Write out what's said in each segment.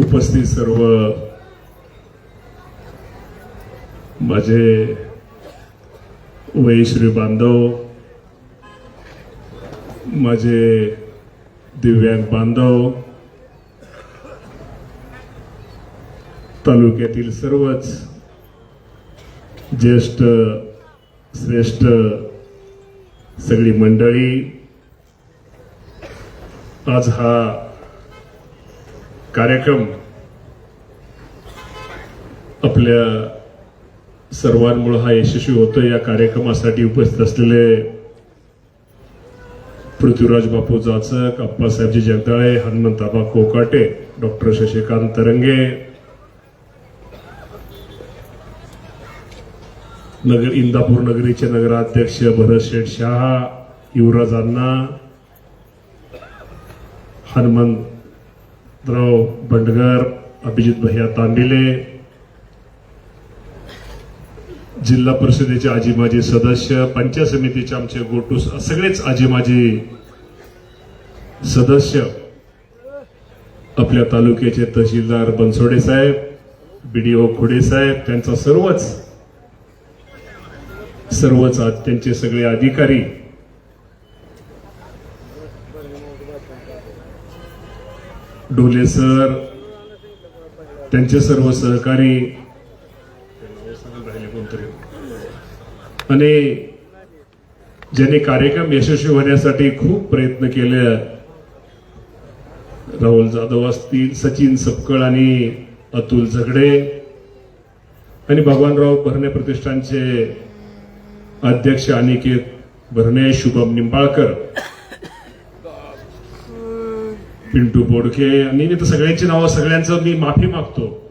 उपस्थित सर्व माझे वयश्री बांधव माझे दिव्यांग बांधव तालुक्यातील सर्वच ज्येष्ठ श्रेष्ठ सगळी मंडळी आज हा कार्यक्रम आपल्या सर्वांमुळे हा यशस्वी होतो या कार्यक्रमासाठी उपस्थित असलेले पृथ्वीराज बापू जाचक अप्पासाहेबजी जगदाळे हनुमंताबा कोकाटे डॉक्टर शशिकांत तरंगे नगर इंदापूर नगरीचे नगराध्यक्ष भरत शेठ शहा युवराजांना हनुमंत द्रव बंडगर अभिजित भैया तांबिले जिल्हा परिषदेचे आजी माजी सदस्य पंचायत समितीचे आमचे गोटू सगळेच आजी माजी सदस्य आपल्या तालुक्याचे तहसीलदार बनसोडे साहेब बीडीओ खुडे साहेब त्यांचा सर्वच सर्वच आज त्यांचे सगळे अधिकारी डोले सर त्यांचे सर्व सहकारी आणि ज्यांनी कार्यक्रम यशस्वी होण्यासाठी खूप प्रयत्न केले राहुल जाधव असतील सचिन सपकळ आणि अतुल झगडे आणि भगवानराव भरणे प्रतिष्ठानचे अध्यक्ष अनिकेत भरणे शुभम निंबाळकर. पिंटू बोडके आणि मी तर सगळ्यांची नावं सगळ्यांचं मी माफी मागतो.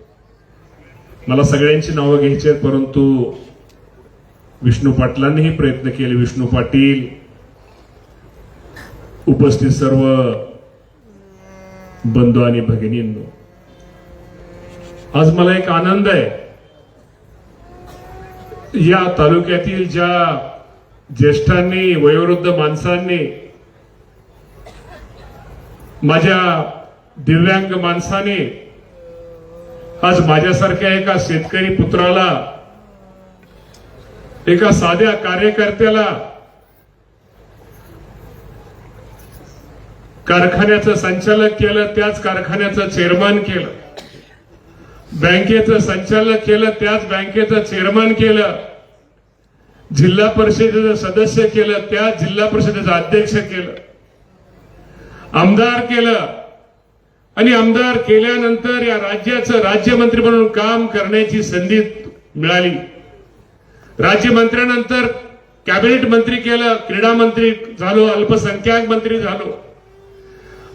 मला सगळ्यांची नावं घ्यायची आहेत परंतु विष्णू पाटलांनीही प्रयत्न केले. विष्णू पाटील उपस्थित सर्व बंधू आणि भगिनींनो. आज मला एक आनंद आहे. या तालुक्यातील ज्या ज्येष्ठांनी वयोवृद्ध माणसांनी माझ्या दिव्यांग माणसाने आज माझ्यासारख्या एका शेतकरी पुत्राला एका साध्या कार्यकर्त्याला कारखान्याचं संचालक केलं त्याच कारखान्याचं चेअरमन केलं. बँकेचं संचालक केलं त्याच बँकेचं चेअरमन केलं. जिल्हा परिषदेचं सदस्य केलं त्याच जिल्हा परिषदेचं अध्यक्ष केलं. आमदार केलं. आणि आमदार केल्यानंतर या राज्याचं राज्यमंत्री म्हणून काम करण्याची संधी मिळाली. राज्यमंत्र्यानंतर कॅबिनेट मंत्री केलं क्रीडा मंत्री झालो अल्पसंख्याक मंत्री झालो.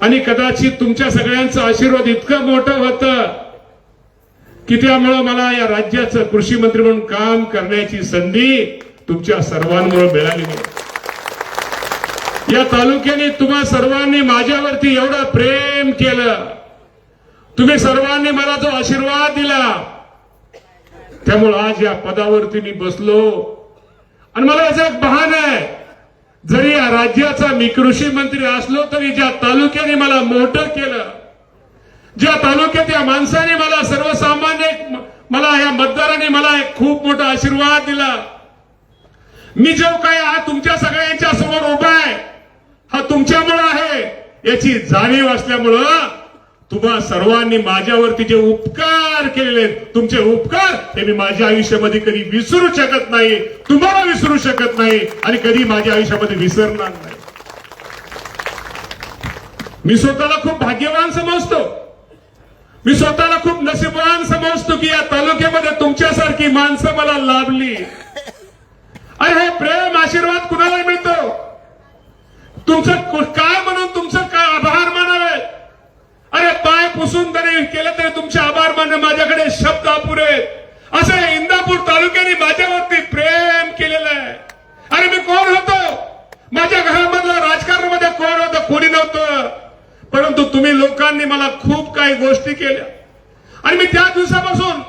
आणि कदाचित तुमच्या सगळ्यांचं आशीर्वाद इतकं मोठं होतं की त्यामुळं मला या राज्याचं कृषी मंत्री म्हणून काम करण्याची संधी तुमच्या सर्वांमुळे मिळाली. या तालुक्याने तुम्हा सर्वांनी माझ्यावरती एवढं प्रेम केलं. तुम्ही सर्वांनी मला जो आशीर्वाद दिला त्यामुळे आज या पदावरती मी बसलो. आणि मला याचं एक बहान आहे. जरी या राज्याचा मी कृषी मंत्री असलो तरी ज्या तालुक्याने मला मोठं केलं ज्या तालुक्यात या माणसाने मला सर्वसामान्य मला या मतदारांनी मला एक खूप मोठा आशीर्वाद दिला. मी जो काय हा तुमच्या सगळ्यांच्या समोर उभा आहे हा तुमच्यामुळं आहे. याची जाणीव असल्यामुळं तुम्हा सर्वांनी माझ्यावरती जे उपकार केलेले तुमचे उपकार हे मी माझ्या आयुष्यामध्ये कधी विसरू शकत नाही तुम्हाला विसरू शकत नाही आणि कधी माझ्या आयुष्यामध्ये विसरणार नाही. मी स्वतःला खूप भाग्यवान समजतो. मी स्वतःला खूप नशीबवान समजतो की या तालुक्यामध्ये तुमच्यासारखी माणसं मला लाभली. अरे हे प्रेम आशीर्वाद कुणाला मिळतो? तुमचं काय म्हणून तुमचं काय आभार मानावे? अरे पाय पुसून तरी केलं तरी तुमचे आभार मानणे माझ्याकडे शब्द अपुरे. असं इंदापूर तालुक्याने माझ्यावरती प्रेम केलेलं आहे. अरे मी कोण होतो? माझ्या घरामधलं राजकारणामध्ये कोण होतं कोणी नव्हतं. परंतु तुम्ही लोकांनी मला खूप काही गोष्टी केल्या. आणि मी त्या दिवसापासून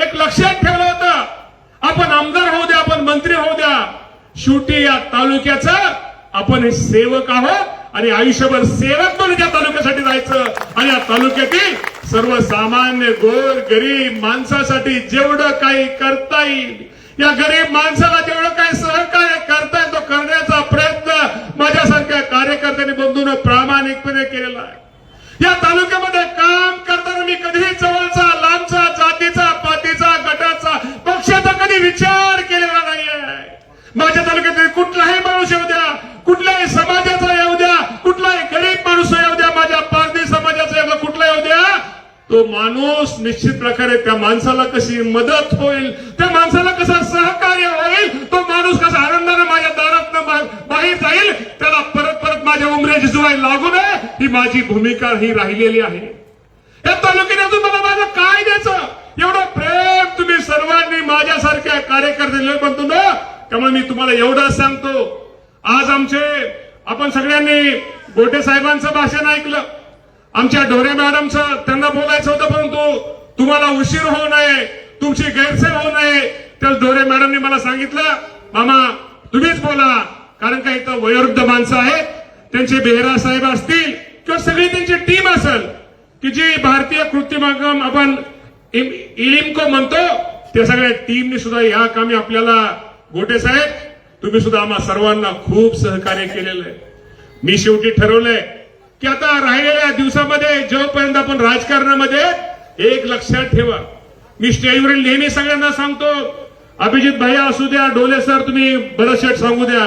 एक लक्षात ठेवलं होतं. आपण आमदार होऊ द्या आपण मंत्री होऊ द्या. शेवटी या तालुक्याचा आपण हे सेवक आहोत आणि आयुष्यभर सेवक म्हणून त्या तालुक्यासाठी जायचं. आणि या तालुक्यातील सर्वसामान्य गोर गरीब माणसासाठी जेवढं काही करता येईल या गरीब माणसाला जेवढं काही सहकार्य करता येईल तो करण्याचा प्रयत्न माझ्यासारख्या कार्यकर्त्यांनी बंधून प्रामाणिकपणे केलेला आहे. या तालुक्यामध्ये काम करताना मी कधीही जवळचा लांबचा जातीचा पातीचा गटाचा पक्षाचा कधी विचार केलेला नाहीये. माझ्या तालुक्यातील कुठलाही माणूस येऊ द्या कुठल्याही समाजाचा येऊ द्या कुठलाही गरीब माणूस येऊ द्या माझ्या पारधी समाजाचा येऊ द्या कुठला येऊ द्या तो माणूस निश्चित प्रकारे त्या माणसाला कशी मदत होईल त्या माणसाला कसं सहकार्य होईल तो माणूस कसा आनंदाने माझ्या दारात बाहेर जाईल त्याला परत परत माझ्या उमऱ्याची जुवाई लागू नये ही माझी भूमिका ही राहिलेली आहे. या तालुक्याने अजून मला माझं काय द्यायचं? एवढं प्रेम तुम्ही सर्वांनी माझ्यासारख्या कार्यकर्ते म्हणतो ना त्यामुळे मी तुम्हाला एवढंच सांगतो आज आमचे आपण सगळ्यांनी गोटे साहेबांचं भाषण ऐकलं. आमच्या ढोरे मॅडमचं त्यांना बोलायचं होतं परंतु तुम्हाला उशीर होऊ नये तुमची गैरसोय होऊ नये त्या ढोरे मॅडमने मला सांगितलं. मामा तुम्हीच बोला कारण का इथं वयोवृद्ध माणसं आहेत त्यांचे बेहरा साहेब असतील किंवा सगळी त्यांची टीम असेल की जी भारतीय कृत्रिमागम आपण इम- इलिमको म्हणतो त्या सगळ्या टीमने सुद्धा या कामी आपल्याला गोटे साहेब तुम्ही सुद्धा आम्हा सर्वांना खूप सहकार्य केलेलं आहे. मी शेवटी ठरवलंय की आता राहिलेल्या दिवसामध्ये जोपर्यंत आपण राजकारणामध्ये एक लक्षात ठेवा. मी स्टेजवरील नेहमी सगळ्यांना सांगतो अभिजित भैया असू द्या डोले सर तुम्ही बरशेट सांगू द्या.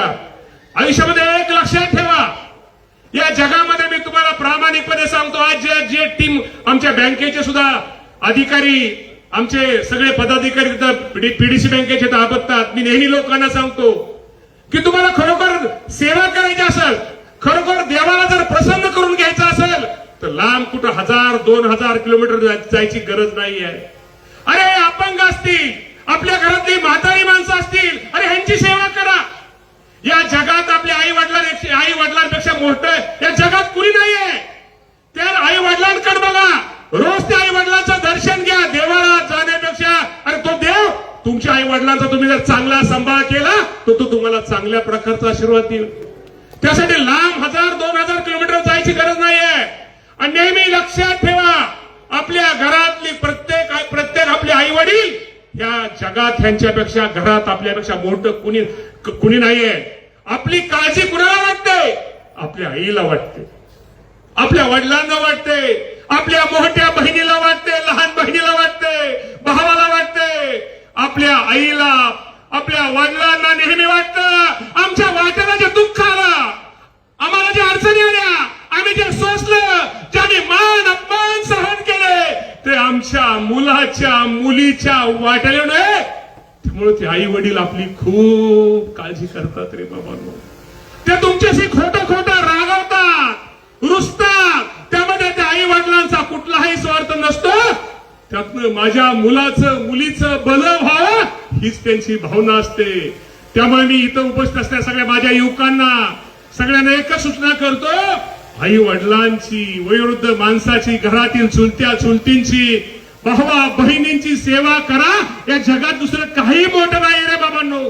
आयुष्यामध्ये एक लक्षात ठेवा. या जगामध्ये मी तुम्हाला प्रामाणिकपणे सांगतो आज जे जे टीम आमच्या बँकेचे सुद्धा अधिकारी आमचे सगळे पदाधिकारी पीडीसी बँकेचे तर आपत्तात मी नेहमी लोकांना सांगतो की तुम्हाला खरोखर सेवा करायची असेल खरोखर देवाला जर प्रसन्न करून घ्यायचं असेल तर लांब कुठं हजार दोन हजार किलोमीटर जायची गरज नाही आहे. अरे अपंग असतील आपल्या घरातली म्हातारी माणसं असतील अरे ह्यांची सेवा करा. या जगात आपल्या आई वडिलांपेक्षा आई वडिलांपेक्षा मोठं या जगात कुणी नाहीये. त्या आई वडिलांकडे बघा. रोज त्या आई वडिलांचं दर्शन घ्या. देवाला जाण्यापेक्षा अरे तो देव तुमच्या आई वडिलांचा तुम्ही जर चांगला सांभाळ केला तर तो तुम्हाला चांगल्या प्रकारचा आशीर्वाद देईल. त्यासाठी लांब हजार दोन हजार किलोमीटर जायची गरज नाहीये. आणि नेहमी लक्षात ठेवा आपल्या घरातली प्रत्येक प्रत्येक आपले आई वडील या जगात ह्यांच्यापेक्षा घरात आपल्यापेक्षा मोठं कुणी कुणी नाहीये. आपली काळजी कुणाला वाटते? आपल्या आईला वाटते. आपल्या वडिलांना वाटते. आपल्या मोठ्या बहिणीला वाटते लहान बहिणीला वाटते भावाला वाटते. आपल्या आईला आपल्या वडिलांना नेहमी वाटतं आमच्या वाट्याला जे दुःख आला आम्हाला ज्या अडचणी आल्या आम्ही जे सोसलं ज्याने मान अपमान सहन केले ते आमच्या मुलाच्या मुलीच्या वाट्याला नये त्यामुळे ते आई वडील आपली खूप काळजी करतात रे बाबांनो. ते तुमच्याशी खोट खोटं रागवतात रुसतात त्यामध्ये त्या आई वडिलांचा कुठलाही स्वार्थ नसतो त्यातनं माझ्या मुलाचं मुलीचं बल व्हावं हीच त्यांची भावना असते. त्यामुळे मी इथं उपस्थित असल्या सगळ्या माझ्या युवकांना सगळ्यांना एकच सूचना करतो आई वडिलांची वयोवृद्ध माणसाची घरातील चुलत्या चुलतींची भावा बहिणींची सेवा करा या जगात दुसरं काही मोठं नाही रे बाबांनो.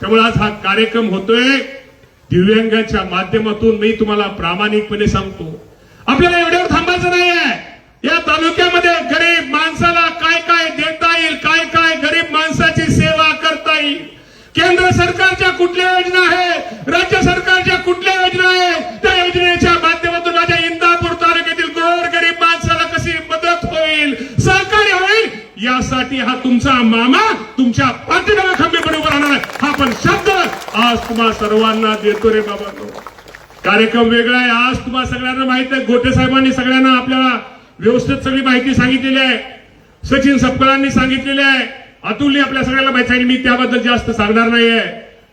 त्यामुळे आज हा कार्यक्रम होतोय. दिव्यांगाच्या माध्यमातून मी तुम्हाला प्रामाणिकपणे सांगतो. आपल्याला एवढ्या थांबायचं नाहीये या तालुक्यामध्ये गरीब माणसाला काय काय देता येईल काय काय गरीब माणसाची सेवा करता येईल केंद्र सरकारच्या कुठल्या योजना आहेत राज्य सरकारच्या कुठल्या योजना आहेत त्या योजनेच्या माध्यमातून माझ्या इंदापूर तालुक्यातील गोर गरीब माणसाला कशी मदत होईल सहकार्य होईल? यासाठी हा तुमचा मामा तुमच्या पाठीमागे खंबीरपणे उभा राहणार हा पण शब्द आज तुम्हा सर्वांना देतो रे बाबा. कार्यक्रम वेगळा आहे. आज तुम्हाला सगळ्यांना माहीत आहे. गोटे साहेबांनी सगळ्यांना आपल्याला व्यवस्थित सगळी माहिती सांगितलेली आहे. सचिन सपकरांनी सांगितलेली आहे. अतुलने आपल्या सगळ्याला माहिती आहे मी त्याबद्दल जास्त सांगणार नाहीये.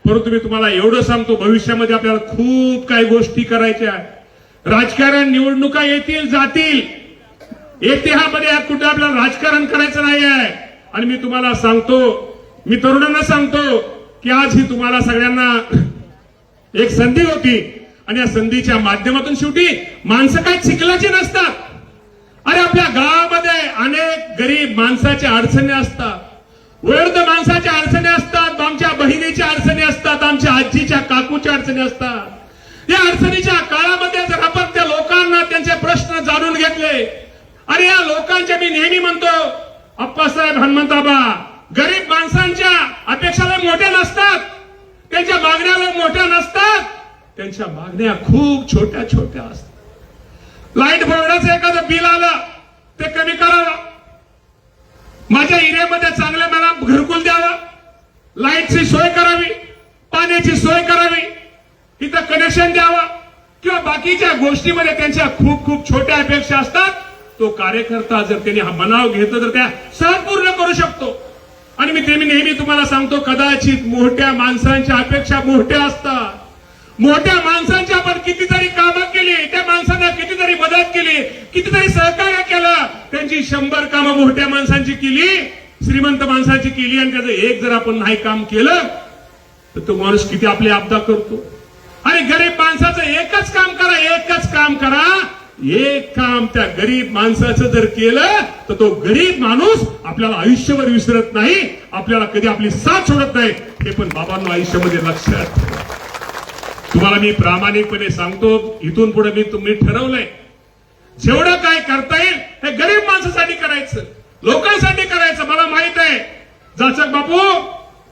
परंतु मी तुम्हाला एवढं सांगतो भविष्यामध्ये आपल्याला खूप काही गोष्टी करायच्या राजकारण निवडणुका येतील जातील. इतिहामध्ये कुठे आपल्याला राजकारण करायचं नाही आहे आणि मी तुम्हाला सांगतो मी तरुणांना सांगतो की आज ही तुम्हाला सगळ्यांना एक संधी होती. आणि या संधीच्या माध्यमातून शेवटी माणसं काय चिखलाची नसतात. अरे आपल्या गावामध्ये अनेक गरीब माणसाच्या अडचणी असतात. वृद्ध माणसाच्या अडचणी असतात आमच्या बहिणीच्या अडचणी असतात आमच्या आजीच्या काकूच्या अडचणी असतात. या अडचणीच्या काळामध्ये जर आपण त्या लोकांना त्यांचे प्रश्न जाणून घेतले आणि या लोकांचे मी नेहमी म्हणतो अप्पासाहेब हनुमंताबा गरीब माणसांच्या अपेक्षाला मोठ्या नसतात. त्यांच्या मागण्याला मोठ्या नसतात. त्यांच्या मागण्या खूप छोट्या छोट्या असतात. लाइट बोर्डाचं एखादं बिल आलं ते कमी करावं. माझ्या एरियामध्ये चांगल्या लाईटची सोय करावी पाण्याची सोय करावी इथं कनेक्शन द्यावं किंवा बाकीच्या गोष्टीमध्ये त्यांच्या खूप खूप छोट्या अपेक्षा असतात तो कार्यकर्ता जर त्यांनी हा मनाव घेतला तर त्या सहज पूर्ण करू शकतो. आणि मी ते मी नेहमी तुम्हाला सांगतो कदाचित मोठ्या माणसांच्या अपेक्षा मोठ्या असतात. मोठ्या माणसांची आपण कितीतरी कामं केली त्या माणसांना कितीतरी मदत केली कितीतरी सहकार्य केलं त्यांची शंभर कामं मोठ्या माणसांची केली श्रीमंत माणसाची केली आणि त्याचं एक जर आपण नाही काम केलं तर तो माणूस किती आपली आपदा करतो. आणि गरीब माणसाचं एकच काम करा एकच काम करा. एक काम त्या गरीब माणसाचं जर केलं तर तो गरीब माणूस आपल्याला आयुष्यभर विसरत नाही आपल्याला कधी आपली साथ सोडत नाही. हे पण बाबांना आयुष्यामध्ये लक्षात तुम्हाला मी प्रामाणिकपणे सांगतो इथून पुढे मी तुम्ही ठरवलंय. जेवढं काय करता येईल हे गरीब माणसासाठी करायचं. लोकांसाठी करायचं मला माहीत आहे. जाचक बापू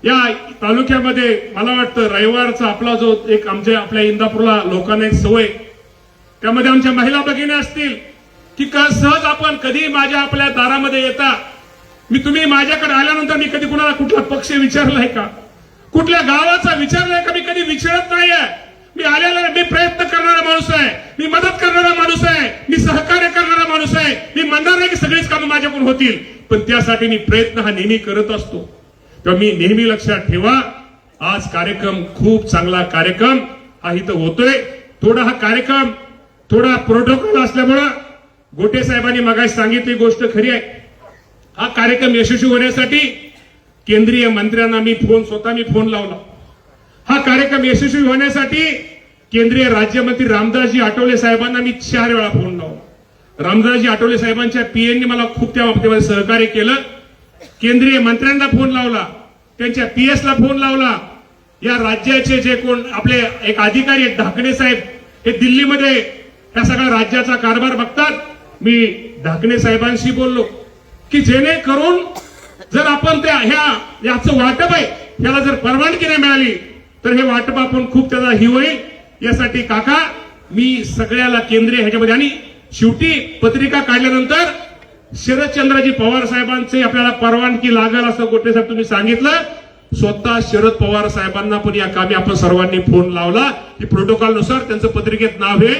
या तालुक्यामध्ये मला वाटतं रविवारचा आपला जो एक आमच्या आपल्या इंदापूरला लोकांना एक सवय. त्यामध्ये आमच्या महिला भगिनी असतील की का सहज आपण कधी माझ्या आपल्या दारामध्ये येता. मी तुम्ही माझ्याकडे आल्यानंतर मी कधी कुणाला कुठला पक्ष विचारलाय का? कुठल्या गावाचा विचारलाय का? मी कधी विचारत नाहीये. मी आलेला मी प्रयत्न करणारा माणूस आहे. मी मदत करणारा माणूस आहे. मी सहकार्य करणारा माणूस आहे. मी म्हणणार नाही की सगळीच कामं माझ्याकडून होतील. पण त्यासाठी मी प्रयत्न हा नेहमी करत असतो. तेव्हा मी नेहमी लक्षात ठेवा आज कार्यक्रम खूप चांगला कार्यक्रम. हा इथं होतोय. थोडा हा कार्यक्रम थोडा प्रोटोकॉल असल्यामुळं गोटे साहेबांनी मगाशी सांगितली गोष्ट खरी आहे. हा कार्यक्रम यशस्वी होण्यासाठी केंद्रीय मंत्र्यांना मी फोन स्वतः मी फोन लावला. हा कार्यक्रम यशस्वी होण्यासाठी केंद्रीय राज्यमंत्री रामदासजी आठवले साहेबांना मी चार वेळा फोन लावला. रामदासजी आठवले साहेबांच्या पीएननी मला खूप त्या बाबतीमध्ये सहकार्य केलं. केंद्रीय मंत्र्यांना फोन लावला. त्यांच्या पीएसला फोन लावला. या राज्याचे जे कोण आपले एक अधिकारी आहेत ढाकणे साहेब हे दिल्लीमध्ये या सगळ्या राज्याचा कारभार बघतात. मी ढाकणे साहेबांशी बोललो की जेणेकरून जर आपण त्या ह्या याचं वाटप आहे याला जर परवानगी नाही मिळाली तर हे वाटप आपण खूप त्याचा ही होईल यासाठी काका मी सगळ्याला केंद्रीय ह्याच्यामध्ये आणि शेवटी पत्रिका काढल्यानंतर शरदचंद्रजी पवार साहेबांचे आपल्याला परवानगी लागेल असं गोटे साहेब तुम्ही सांगितलं. स्वतः शरद पवार साहेबांना पण या कामी आपण सर्वांनी फोन लावला. की प्रोटोकॉलनुसार त्यांचं पत्रिकेत नाव हे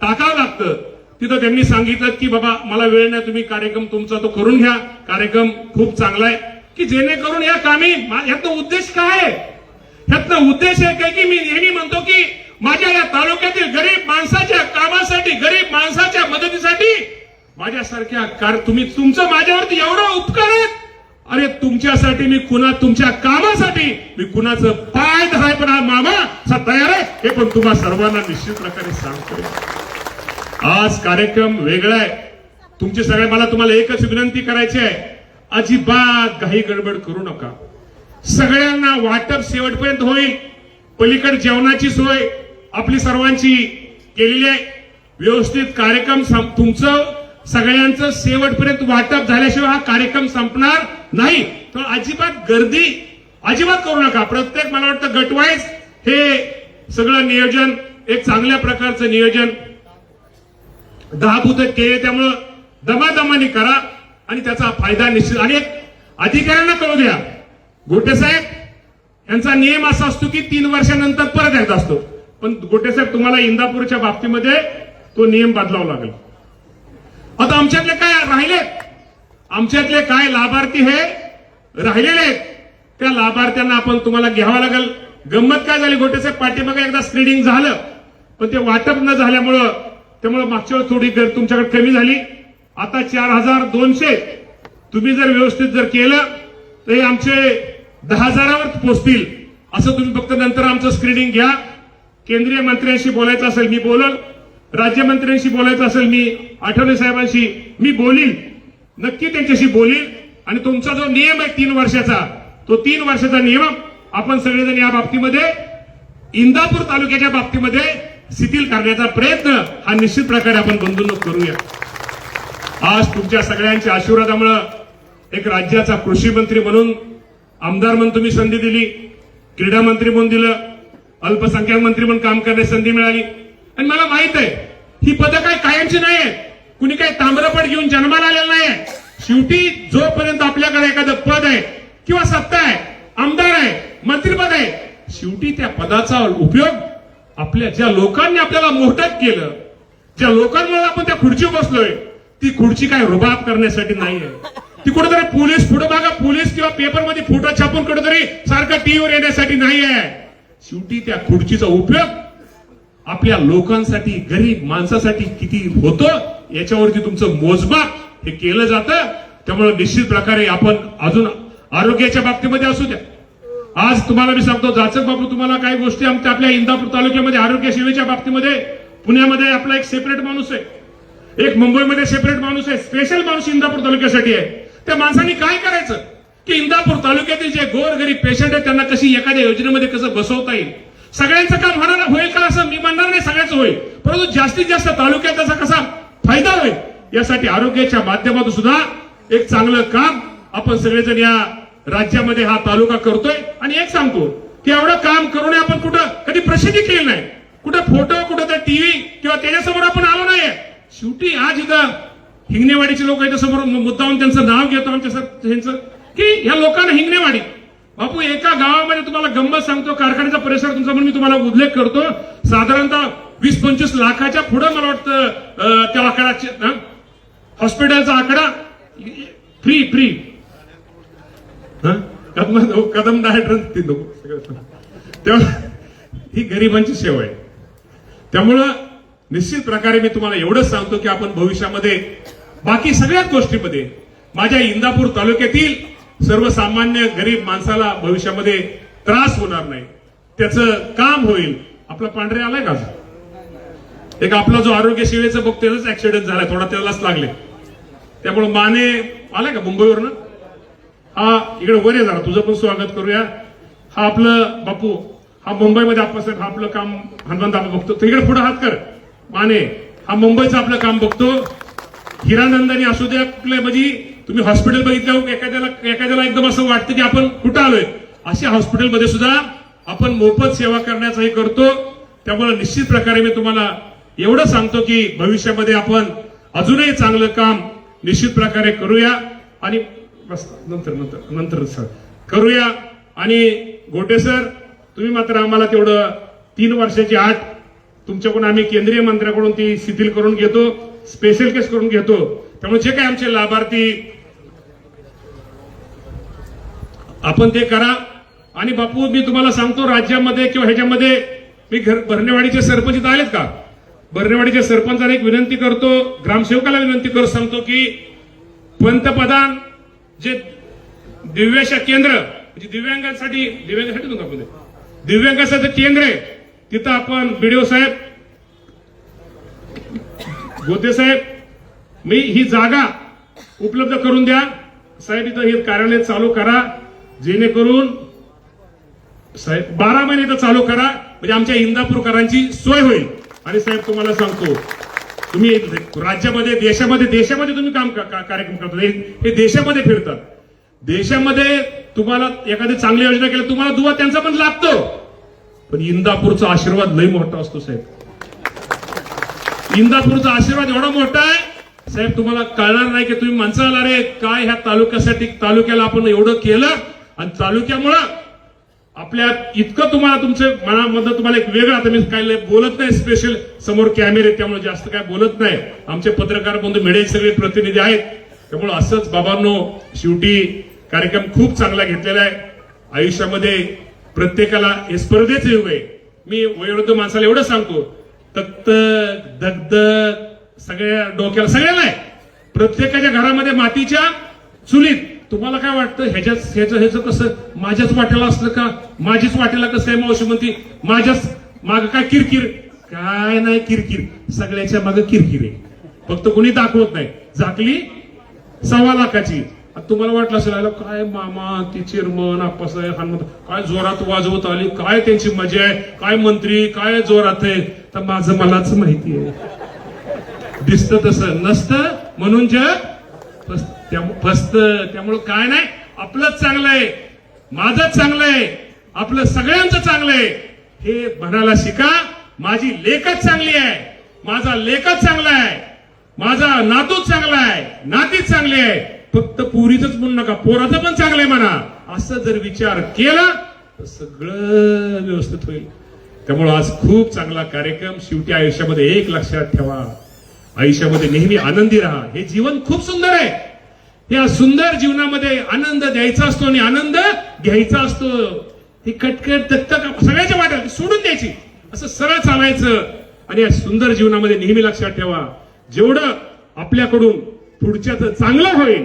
टाकावं लागतं. तिथं त्यांनी सांगितलं की बाबा मला वेळ नाही तुम्ही कार्यक्रम तुमचा तो करून घ्या. कार्यक्रम खूप चांगला आहे. की जेणेकरून या कामी ह्यातनं उद्देश काय आहे? ह्यातनं उद्देश आहे काय की मी नेहमी म्हणतो की माझ्या या तालुक्यातील गरीब माणसाच्या कामासाठी गरीब माणसाच्या मदतीसाठी माझ्यासारख्या कार तुम्ही तुमचं माझ्यावरती एवढा उपकार आहेत? अरे तुमच्यासाठी मी कुणा तुमच्या कामासाठी मी कुणाचं पाय धराय पण मामा असा तयार आहे. हे पण तुम्हा सर्वांना निश्चित प्रकारे सांगतो. आज कार्यक्रम वेगळा आहे. तुमचे सगळे मला तुम्हाला एकच विनंती करायची आहे. अजिबात काही गडबड करू नका. सगळ्यांना वाटप शेवटपर्यंत होईल. पलीकडे जेवणाची सोय आपली सर्वांची केलेली आहे व्यवस्थित कार्यक्रम तुमचं सगळ्यांचं शेवटपर्यंत वाटप झाल्याशिवाय हा कार्यक्रम संपणार नाही. तर अजिबात गर्दी अजिबात करू नका. प्रत्येक मला वाटतं गटवाईज हे सगळं नियोजन एक चांगल्या प्रकारचं नियोजन. दहा बुध केले त्यामुळं दमादमाने करा आणि त्याचा फायदा निश्चित आणि एक अधिकाऱ्यांना कळू द्या. गोटे साहेब यांचा नियम असा असतो की तीन वर्षानंतर परत येत असतो. पण गोटे साहेब तुम्हाला इंदापूरच्या बाबतीमध्ये तो नियम बदलावा लागेल. आता आमच्यातले काय राहिलेत? आमच्यातले काय लाभार्थी हे राहिलेले आहेत? त्या लाभार्थ्यांना आपण तुम्हाला घ्यावं लागेल. गंमत काय झाली? गोटे साहेब पाठीमागे एकदा स्क्रीनिंग झालं पण ते वाटप न झाल्यामुळं त्यामुळे मागच्या वेळेस थोडी तुमच्याकडे कमी झाली. आता चार हजार दोनशे तुम्ही जर व्यवस्थित जर केलं तर हे आमचे दहा हजारावर पोचतील. असं तुम्ही फक्त नंतर आमचं स्क्रीनिंग घ्या. केंद्रीय मंत्र्यांशी बोलायचं असेल मी बोलल राज्यमंत्र्यांशी बोलायचं असेल मी आठवले साहेबांशी मी बोलील नक्की त्यांच्याशी बोलील आणि तुमचा जो नियम आहे तीन वर्षाचा तो तीन वर्षाचा नियम आपण सगळेजण या बाबतीमध्ये इंदापूर तालुक्याच्या बाबतीमध्ये शिथिल करण्याचा प्रयत्न हा निश्चित प्रकारे आपण बंधून करूया. आज तुमच्या सगळ्यांच्या आशीर्वादामुळं एक राज्याचा कृषी मंत्री म्हणून आमदार म्हणून तुम्ही संधी दिली क्रीडा मंत्री म्हणून दिलं अल्पसंख्याक मंत्री म्हणून काम करण्याची संधी मिळाली. आणि मला माहीत आहे ही पदं काही कायमची नाही आहेत कुणी काही ताम्रपट घेऊन जन्माला आलेलं नाही आहे शेवटी जोपर्यंत आपल्याकडे एखादं पद आहे किंवा सत्ता आहे आमदार आहे मंत्रीपद आहे शेवटी त्या पदाचा उपयोग आपल्या ज्या लोकांनी आपल्याला मोठत केलं ज्या लोकांमुळे आपण त्या खुर्ची बसलोय ती खुर्ची काय रुबाब करण्यासाठी नाहीये. ती कुठेतरी पोलीस पुढे बघा पोलीस किंवा पेपरमध्ये फोटो छापून कुठेतरी सारखं टीव्हीवर येण्यासाठी नाही आहे शेवटी त्या खुर्चीचा उपयोग आपल्या लोकांसाठी गरीब माणसासाठी किती होतो याच्यावरती तुमचं मोजमाप हे केलं जातं. त्यामुळे निश्चित प्रकारे आपण अजून आरोग्याच्या बाबतीमध्ये असू द्या. आज तुम्हाला मी सांगतो जाचक बाबू तुम्हाला काही गोष्टी आमच्या आपल्या इंदापूर तालुक्यामध्ये आरोग्य सेवेच्या बाबतीमध्ये पुण्यामध्ये आपला एक सेपरेट माणूस आहे. एक मुंबईमध्ये सेपरेट माणूस आहे स्पेशल माणूस इंदापूर तालुक्यासाठी आहे. त्या माणसांनी काय करायचं? की इंदापूर तालुक्यातील जे गोरगरीब पेशंट आहेत त्यांना कशी एखाद्या योजनेमध्ये कसं बसवता येईल? सगळ्यांचं काम होणार होईल का असं मी म्हणणार नाही सगळ्याच होईल. परंतु जास्तीत जास्त तालुक्यात त्याचा कसा फायदा होईल यासाठी आरोग्याच्या माध्यमातून सुद्धा एक चांगलं काम आपण सगळेजण या राज्यामध्ये हा तालुका करतोय. आणि एक सांगतो की एवढं काम करून आपण कुठं कधी प्रसिद्धी केली नाही. कुठं फोटो कुठं तर टीव्ही किंवा त्याच्यासमोर आपण आलो नाहीये. शेवटी आज इथं हिंगणेवाडीचे लोक इथं समोर मुद्दाहून त्यांचं नाव घेतो आमच्या त्यांचं की ह्या लोकांना हिंगणेवाडी बापू एका गावामध्ये तुम्हाला गंमत सांगतो कारखान्याचा परिसर तुमचा म्हणून मी तुम्हाला उल्लेख करतो. साधारणतः वीस पंचवीस लाखाच्या पुढे मला वाटतं त्या आकडाचे हं? हॉस्पिटलचा आकडा फ्री फ्री. कदम कदम तेव्हा ही गरिबांची सेवा आहे. त्यामुळं निश्चित प्रकारे मी तुम्हाला एवढंच सांगतो की आपण भविष्यामध्ये बाकी सगळ्याच गोष्टीमध्ये माझ्या इंदापूर तालुक्यातील सर्वसामान्य गरीब माणसाला भविष्यामध्ये त्रास होणार नाही. त्याचं काम होईल. आपला पांढरे आलाय का एक आपला जो आरोग्य सेवेचा बघ त्याचाच ऍक्सिडेंट झालाय थोडा त्यालाच लागले. त्यामुळे माने आलाय का मुंबईवरनं? हा इकडे वर झाला जरा तुझं पण स्वागत करूया. हा आपलं बापू हा मुंबईमध्ये आप्पासाहेब हा आपलं काम हनुमंत आपण बघतो. तर इकडे पुढे हात कर. माने हा मुंबईचं आपलं काम बघतो. हिरानंदानी असू द्या कुठल्या म्हणजे तुम्ही हॉस्पिटल बघितल्यावर एखाद्याला एखाद्याला एकदम असं वाटतं की आपण कुठं आलोय. अशा हॉस्पिटलमध्ये सुद्धा आपण मोफत सेवा करण्याचं हे करतो. त्यामुळे निश्चित प्रकारे मी तुम्हाला एवढं सांगतो की भविष्यामध्ये आपण अजूनही चांगलं काम निश्चित प्रकारे करूया. आणि बस नंतर नंतर नंतर सर. करूया. आणि गोटे सर तुम्ही मात्र आम्हाला तेवढं तीन वर्षाची आठ तुमच्याकडून आम्ही केंद्रीय मंत्र्याकडून ती शिथिल करून घेतो. स्पेशल केस करून घेतो. त्यामुळे जे काही आमचे लाभार्थी आपण ते करा. आणि बापू मी तुम्हाला सांगतो राज्यामध्ये किंवा ह्याच्यामध्ये मी घर भरणेवाडीचे सरपंच इथं आलेत का? भरणेवाडीच्या सरपंचाला एक विनंती करतो ग्रामसेवकाला विनंती करत सांगतो की पंतप्रधान जे दिव्याशा केंद्र म्हणजे दिव्यांगांसाठी दिव्यांगासाठी नका आपण ते. दिव्यांगासाठी केंद्र आहे. तिथं आपण बीडीओ साहेब गोते साहेब मी ही जागा उपलब्ध करून द्या. साहेब इथं हे कार्यालय चालू करा. जेणेकरून साहेब बारा महिने तर चालू करा. म्हणजे आमच्या इंदापूरकरांची सोय होईल. आणि साहेब तुम्हाला सांगतो तुम्ही राज्यामध्ये देशामध्ये देशामध्ये तुम्ही काम कार्यक्रम करता. हे हे देशामध्ये फिरतात. देशामध्ये तुम्हाला एखादी चांगली योजना केली तुम्हाला दुवा त्यांचा पण लागतो. पण इंदापूरचा आशीर्वाद लय मोठा असतो साहेब. इंदापूरचा आशीर्वाद एवढा मोठा आहे साहेब तुम्हाला कळणार नाही की तुम्ही माणसाला अरे काय ह्या तालुक्यासाठी तालुक्याला आपण एवढं केलं आणि तालुक्यामुळं आपल्या इतकं तुम्हाला तुमचं मनामधलं तुम्हाला एक वेगळं आता मी काय लय बोलत नाही स्पेशल समोर कॅमेरे त्यामुळे जास्त काय बोलत नाही. आमचे पत्रकार बंधू मीडियाचे सगळे प्रतिनिधी आहेत. त्यामुळे असंच बाबांनो शेवटी कार्यक्रम खूप चांगला घेतलेला आहे. आयुष्यामध्ये प्रत्येकाला हे स्पर्धेचं युग आहे. मी वयोवृद्ध माणसाला एवढं सांगतो तक्त दगदग सगळ्या डोक्याला सगळ्याला आहे. प्रत्येकाच्या घरामध्ये मातीच्या चुलीत तुम्हाला काय वाटतं? ह्याच्याच ह्याचं ह्याचं कसं? माझ्याच वाट्याला असलं का? माझीच वाट्याला कसं आहे मावशी म्हणते? माझ्याच माग काय किरकिर? काय नाही किरकिर. सगळ्याच्या माग किरकिर आहे. फक्त कोणी दाखवत नाही. झाकली सव्वा लाखाची. तुम्हाला वाटलं असेल अरे काय मामा ती चिरमन आप्पासाहेब हनुमंत काय जोरात वाजवत आली? काय त्यांची मजा आहे? काय मंत्री? काय जोरात आहे? तर माझं मलाच माहिती आहे. दिसतं तसं. नसतं म्हणून जग फस- त्यामु- त्यामुळं काय नाही? आपलंच चांगलं आहे. माझंच चांगलं आहे. आपलं सगळ्यांचं चांगलं आहे. हे म्हणायला शिका माझी लेखच चांगली आहे. माझा लेखच चांगला आहे. माझा नातूच चांगला आहे. नातीच चांगली आहे. फक्त पुरीच म्हणू नका पोराचं पण चांगलं आहे म्हणा. असं जर विचार केला तर सगळं व्यवस्थित होईल. त्यामुळं आज खूप चांगला कार्यक्रम. शेवटी आयुष्यामध्ये एक लक्षात ठेवा. आयुष्यामध्ये नेहमी आनंदी राहा. हे जीवन खूप सुंदर आहे. या सुंदर जीवनामध्ये आनंद द्यायचा असतो आणि आनंद घ्यायचा असतो. हे कटकट दत्तक सगळ्याच्या वाट्यात सोडून द्यायची. असं सरळ चालायचं आणि या सुंदर जीवनामध्ये नेहमी लक्षात ठेवा. जेवढं आपल्याकडून पुढच्याच चांगलं होईल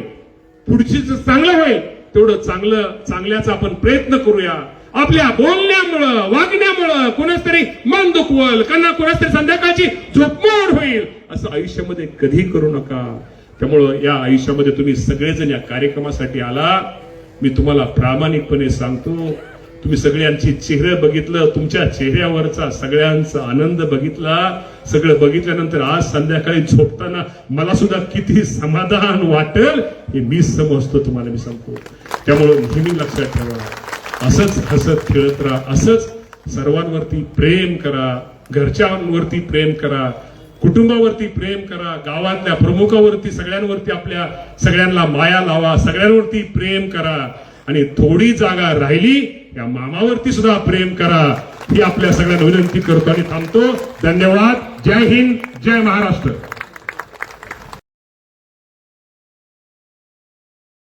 पुढचीच चांगलं होईल तेवढं चांगलं चांगल्याचा आपण प्रयत्न करूया. आपल्या बोलण्यामुळं वागण्यामुळं कोणाच तरी मन दुखवल कोणाच तरी संध्याकाळची झोपमोड होईल असं आयुष्यामध्ये कधी करू नका. त्यामुळं या आयुष्यामध्ये तुम्ही सगळेजण या कार्यक्रमासाठी आला. मी तुम्हाला प्रामाणिकपणे सांगतो तुम्ही सगळ्यांची चेहरे बघितलं तुमच्या चेहऱ्यावरचा सगळ्यांचा आनंद बघितला. सगळं बघितल्यानंतर आज संध्याकाळी झोपताना मला सुद्धा किती समाधान वाटेल हे मी समजतो तुम्हाला मी सांगतो. त्यामुळं नेहमी लक्षात ठेवा. असंच हसत खेळत राहा असंच सर्वांवरती प्रेम करा घरच्यांवरती प्रेम करा. कुटुंबावरती प्रेम करा गावातल्या प्रमुखावरती सगळ्यांवरती आपल्या सगळ्यांना माया लावा सगळ्यांवरती प्रेम करा. आणि थोडी जागा राहिली या मामावरती सुद्धा प्रेम करा. ही आपल्या सगळ्यांना विनंती करतो आणि थांबतो. धन्यवाद. जय हिंद. जय महाराष्ट्र.